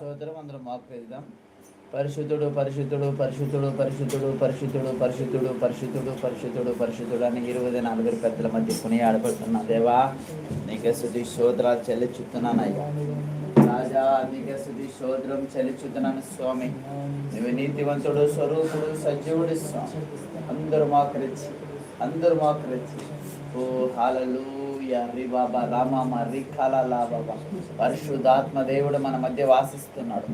ప్రార్థిద్దాం పరిశుద్ధుడు పరిశుద్ధుడు పరిశుద్ధుడు పరిశుద్ధుడు పరిశుద్ధుడు పరిశుద్ధుడు పరిశుద్ధుడు పరిశుద్ధుడు పరిశుద్ధుడు అని ఇరవై నలుగురు పెద్దల మధ్య కొని ఆడపడుతున్నా దేవా నీకే శుద్ధి సోదరాలు చెల్లిచుతున్నానయ్యా రాజా నీకే శుద్ధి శోధరం చెల్లిచుతున్నాను స్వామి. నువ్వు నీతివంతుడు స్వరూపుడు సజీవుడు స్వామి. అందరూ మోకరించి అందరూ మోకరించి ఓ హాలలు రి బాబా రామామ రి కాలా బాబా పరిశుద్ధాత్మ దేవుడు మన మధ్య వాసిస్తున్నాడు.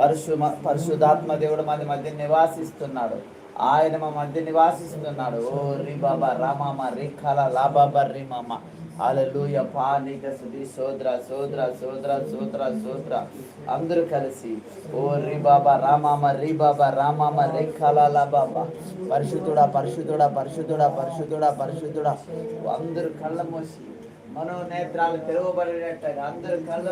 పరిశు పరిశుద్ధాత్మ దేవుడు మన మధ్య నివాసిస్తున్నాడు. ఆయన మా మధ్య నివాసిస్తున్నాడు. ఓ రి బాబా రామామ రి కాలా లా రి మామ అలలుయ పానిక సుధి సోద్ర సోద్ర సోద్ర సోద్ర సోద్ర. అందరూ కలిసి ఓ రి బాబా రామామ రి బాబా రామామ రే కలాల బాబా పరిశుద్ధుడా పరిశుద్ధుడా పరిశుద్ధుడా పరిశుద్ధుడా పరిశుద్ధుడా. అందరూ కళ్ళ మోసి మనోనేత్రాలు తెరవబడినట్టుగా అందరు కళ్ళ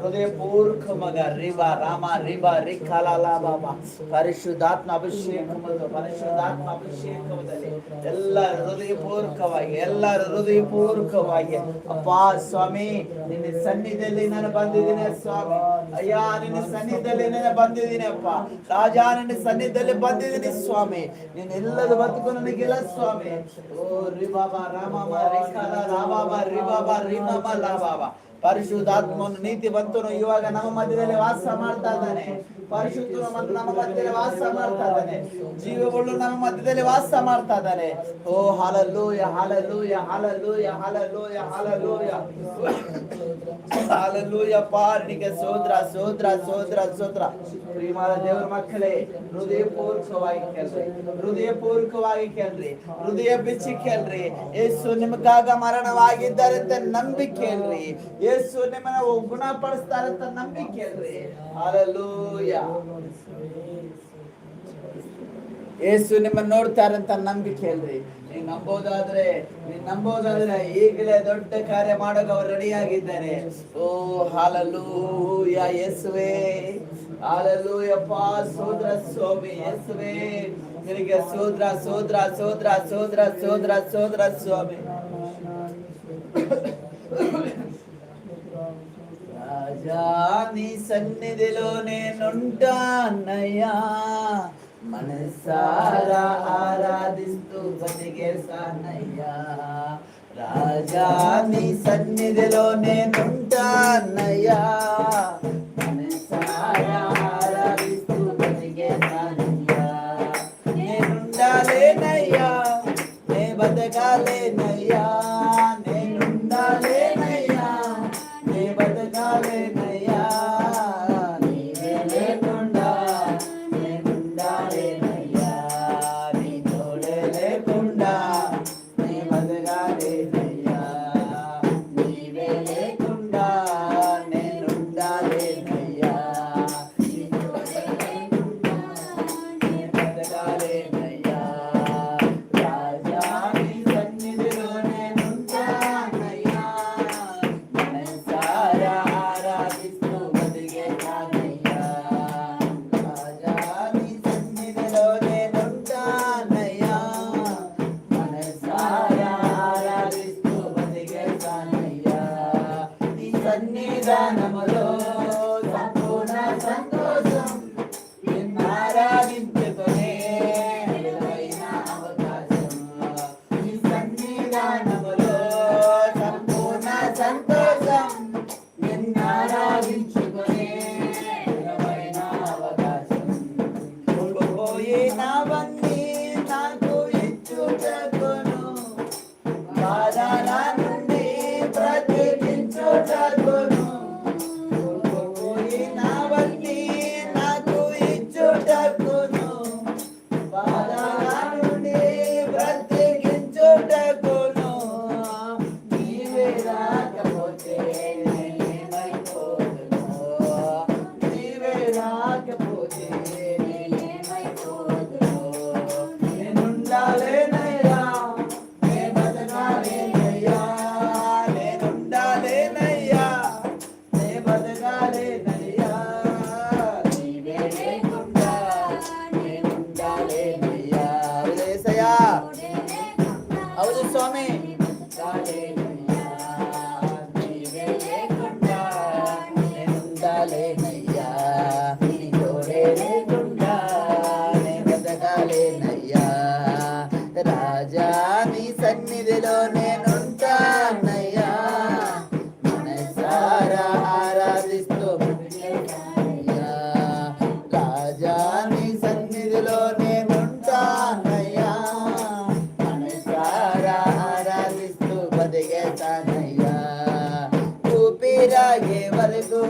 హృదయపూర్వకముగా రివ రామ రివ రిఖలాలా బాబా పరిశుద్ధాత్మ ಅಭಿಷೇಕಮದು ಪರಿಶುದ್ಧಾತ್ಮ ಅಭಿಷೇಕಮದಲ್ಲಿ ಎಲ್ಲರ ಹೃದಯಪೂರ್ವಕವಾಗಿ ಎಲ್ಲರ ಹೃದಯಪೂರ್ವಕವಾಗಿ. ಅಪ್ಪ, ಸ್ವಾಮಿ, ನಿನ್ನ ಸನ್ನಿಧಿಯಲ್ಲಿ ನಾನು ಬಂದಿದ್ದೀನಿ ಸ್ವಾಮಿ. ಅಯ್ಯ, ನಿನ್ನ ಸನ್ನಿಧಿಯಲ್ಲಿ ನಿನ್ನ ಬಂದಿದ್ದೀನಿ ಅಪ್ಪ ರಾಜ ನಿನ್ನ ಸನ್ನಿಧಿಯಲ್ಲಿ ಬಂದಿದ್ದೀನಿ ಸ್ವಾಮಿ. ನೀನು ಎಲ್ಲದ ಬದುಕು ನನಗೆಲ್ಲ ಸ್ವಾಮಿ. ಓ, ರಿ ಬಾಬಾ ರಾಮಾಮ ರೇಖಾಲ ರಾಬಾಬ ರಾ ಬಾಬಾ, ರಿ ಬಾಬಾ, ರಿ ಮಾಮ ಲಾ ಬಾಬಾ. ಪರಿಶುದ್ಧಾತ್ಮನು ನೀತಿವಂತನು ಇವಾಗ ನಮ್ಮ ಮಧ್ಯದಲ್ಲಿ ವಾಸ ಮಾಡ್ತಾ ಇದ್ದಾನೆ. ಪರಿಶುದ್ಧನು ನಮ್ಮ ಮಧ್ಯದಲ್ಲಿ ವಾಸ ಮಾಡ್ತಾ ಇದ್ದಾನೆ. ಜೀವಗಳು ನಮ್ಮ ಮಧ್ಯದಲ್ಲಿ ವಾಸ ಮಾಡ್ತಾ ಇದ್ದಾನೆ. ಓ ಹಾಲಲ್ಲು ಹಾಲಲ್ಲೂಯ ಹಾಲಲ್ಲು ಹಾಲಲ್ಲೂಯ ಹಾಲಲ್ಲು ಹಾಲಲ್ಲೂಯ, ಪಾರ್ಣಿಗೆ ಸೋದ್ರ ಸೋದ್ರ ಸೋದ್ರ ಸೋದ್ರ. ಪ್ರೀಮಾದ ದೇವರ ಮಕ್ಕಳೇ, ಹೃದಯಪೂರ್ವಕವಾಗಿ ಕೇಳ್ರಿ. ಹೃದಯಪೂರ್ವಕವಾಗಿ ಕೇಳ್ರಿ. ಹೃದಯ ಬಿಚ್ಚಿ ಕೇಳ್ರಿ. ಯೇಸು ನಿಮಗಾಗ ಮರಣವಾಗಿದ್ದಾರೆ ಅಂತ ನಂಬಿಕೆ ಕೇಳ್ರಿ. ಯೇಸು ನಿಮ್ಮನ್ನ ಗುಣಪಡಿಸ್ತಾರೆ ಅಂತ ನಂಬಿಕೆ ಕೇಳ್ರಿ. ಹಾಲಲ್ಲೂಯ. ಯೇಸು ನಿಮ್ಮನ್ನ ಅಂತ ನಂಬಿಕೆ ಅಲ್ರಿ. ನೀವ್ ನಂಬೋದಾದ್ರೆ, ನೀನ್ ನಂಬೋದಾದ್ರೆ ಈಗಲೇ ದೊಡ್ಡ ಕಾರ್ಯ ಮಾಡೋಕೆ ಅವ್ರು ರೆಡಿ ಆಗಿದ್ದಾರೆ ಓ ಹಾಲಲ್ಲೂಯ ಯೇಸುವೆ. ಹಾಲಲ್ಲೂಯಪ್ಪ ಸೋದ್ರ, ಸ್ವಾಮಿ, ಯೇಸುವೆ. ನಿನಗೆ ಸೋದ್ರ ಸೋದ್ರ ಸೋದ್ರ ಸೋದ್ರ ಸೋದ್ರ ಸೋದ್ರ, ಸ್ವಾಮಿ. రాజా నీ సన్నిధిలో నేనుంటానయ్యా. మనసారా ఆరాధిస్తూ బతికేసానయ్యా రాజా నీ సన్నిధిలో నేనుంటా Hallelujah. నీ సన్నిధిలో నేనుంటానయ్యా మనసారా ఆరాధిస్తూ రాజా నీ సన్నిధిలో నేనుంటానయ్యా మనసారా ఆరాధిస్తూ బతికేతానయ్యా. ఊపిరాగే వరకు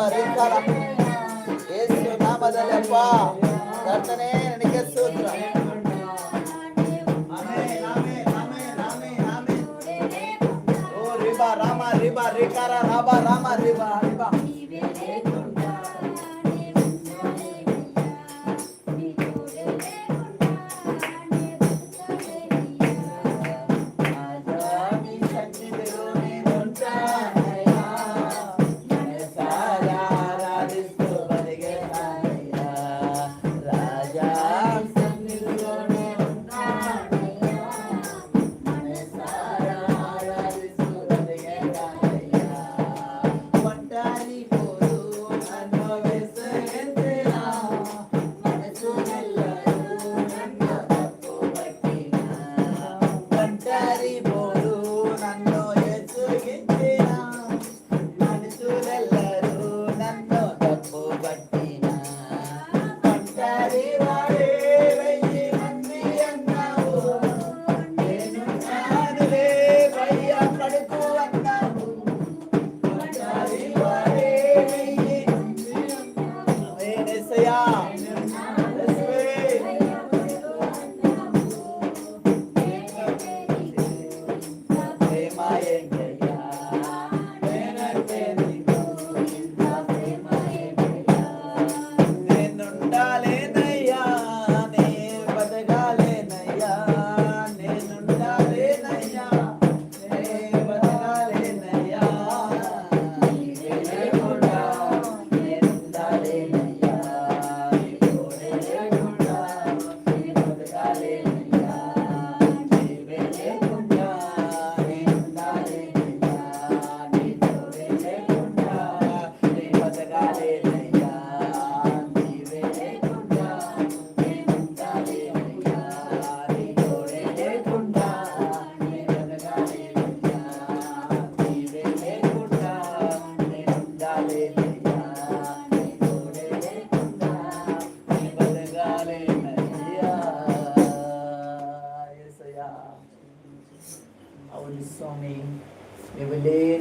ಮರಿ ಬಾಬಾ ರಿ ಕಾಲ ಯೇಸು ನಾಮದಲ್ಲಿ ಅಪ್ಪ ಕರ್ತನೆ ನನಗೆ ಸ್ತೋತ್ರ ಆಮೆನ್, ಆಮೆನ್, ಆಮೆನ್, ಆಮೆನ್, ಆಮೆನ್. ಓ ರಿಬಾ ರಾಮ ರಿಬಾ ರಿಕಾರ ರಾಬ ರಾಮ ರಿಬಾ ರಿಬಾ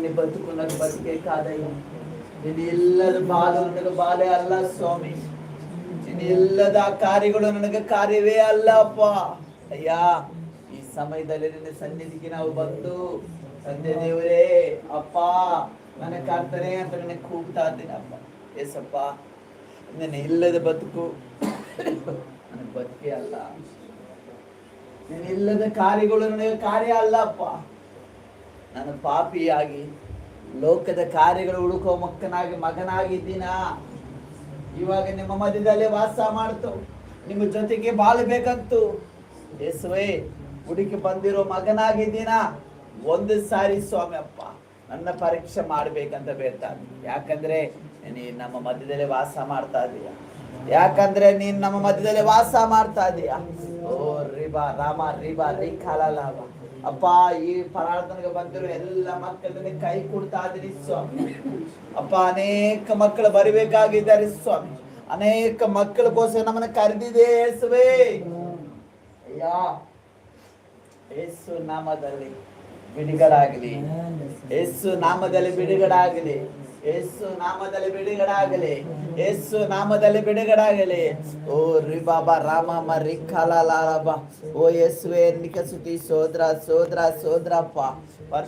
లేని బతుకు నాకు బతికే కాదయ్యా నేను ಇಲ್ಲದ ಬಾಳು ನನಗೆ ಬಾಳೆ ಅಲ್ಲ ಸ್ವಾಮಿ ನೀನು ಇಲ್ಲದ ಆ ಕಾರ್ಯಗಳು ನನಗೆ ಕಾರ್ಯವೇ ಅಲ್ಲ ಅಪ್ಪ ಅಯ್ಯ ಈ ಸಮಯದಲ್ಲಿ ನಿನ್ನ ಸನ್ನಿಧಿಗೆ ನಾವು ಬಂದು ತಂದೆ ದೇವರೇ ಅಪ್ಪ ನನ್ನ ಕರ್ತನೆ ಅಂತ ನನಗೆ ಕೂಗ್ತಾ ಇದ್ದೀನಿ ಅಪ್ಪ ಏಸಪ್ಪ ನನ್ನ ಇಲ್ಲದ ಬದುಕು ನನಗೆ ಬದುಕೆ ಅಲ್ಲ ನೀನಿಲ್ಲದ ಕಾರ್ಯಗಳು ನನಗೆ ಕಾರ್ಯ ಅಲ್ಲಪ್ಪ ನಾನು ಪಾಪಿಯಾಗಿ ಲೋಕದ ಕಾರ್ಯಗಳು ಹುಡುಕೋ ಮಕ್ಕನಾಗಿ ಮಗನಾಗಿದ್ದೀನ? ಇವಾಗ ನಿಮ್ಮ ಮಧ್ಯದಲ್ಲೇ ವಾಸ ಮಾಡ್ತು. ನಿಮ್ಮ ಜೊತೆಗೆ ಬಾಳ್ಬೇಕಂತು ಯೇಸುವೆ ಹುಡುಕಿ ಬಂದಿರೋ ಮಗನಾಗಿದ್ದೀನ? ಒಂದು ಸಾರಿ ಸ್ವಾಮಿ ಅಪ್ಪ ನನ್ನ ಪರೀಕ್ಷೆ ಮಾಡ್ಬೇಕಂತ ಬೇಡ್ತಾನೆ. ಯಾಕಂದ್ರೆ ನೀನ್ ನಮ್ಮ ಮಧ್ಯದಲ್ಲೇ ವಾಸ ಮಾಡ್ತಾ ಇದೀಯ? ಯಾಕಂದ್ರೆ ನೀನ್ ನಮ್ಮ ಮಧ್ಯದಲ್ಲಿ ವಾಸ ಮಾಡ್ತಾ ಇದೀಯ? ಓ, ರಿಬಾ, ರಾಮ, ರಿಬಾ, ರಿ ಲಾಭ. ಅಪ್ಪ, ಈ ಪ್ರಾರ್ಥನೆಗೆ ಬಂದರು ಎಲ್ಲ ಮಕ್ಕಳನ್ನ ಕೈ ಕೊಡ್ತಾ ಇದೀನಿ ಸ್ವಾಮಿ. ಅಪ್ಪ, ಅನೇಕ ಮಕ್ಕಳು ಬರಬೇಕಾಗಿದ್ದಾರೆ ಸ್ವಾಮಿ. ಅನೇಕ ಮಕ್ಕಳಿಗೋಸ್ಕರ ನಮ್ಮನ್ನ ಕರೆದಿದೆ ಅಯ್ಯ, ಯೇಸು ನಾಮದಲ್ಲಿ. ಬಿಡುಗಡಾಗಲಿ. ಯೇಸು ನಾಮದಲ್ಲಿ ಬಿಡುಗಡಾಗಲಿ. ಯೇಸು ನಾಮದಲ್ಲಿ ಬಿಡುಗಡಾಗಲಿ. ಯೇಸು ನಾಮದಲ್ಲಿ ಬಿಡುಗಡಾಗಲಿ. ಓ ರಿ ಬಾಬಾ ರಾಮ ಮರಿ ಕಲಾಲಾರಬ ಓ ಯೇಸುವೆ ನಿಕ ಸುತಿ ಸೋದ್ರ ಸೋದ್ರ ಸೋದ್ರಪ್ಪ. ವರ್ಷ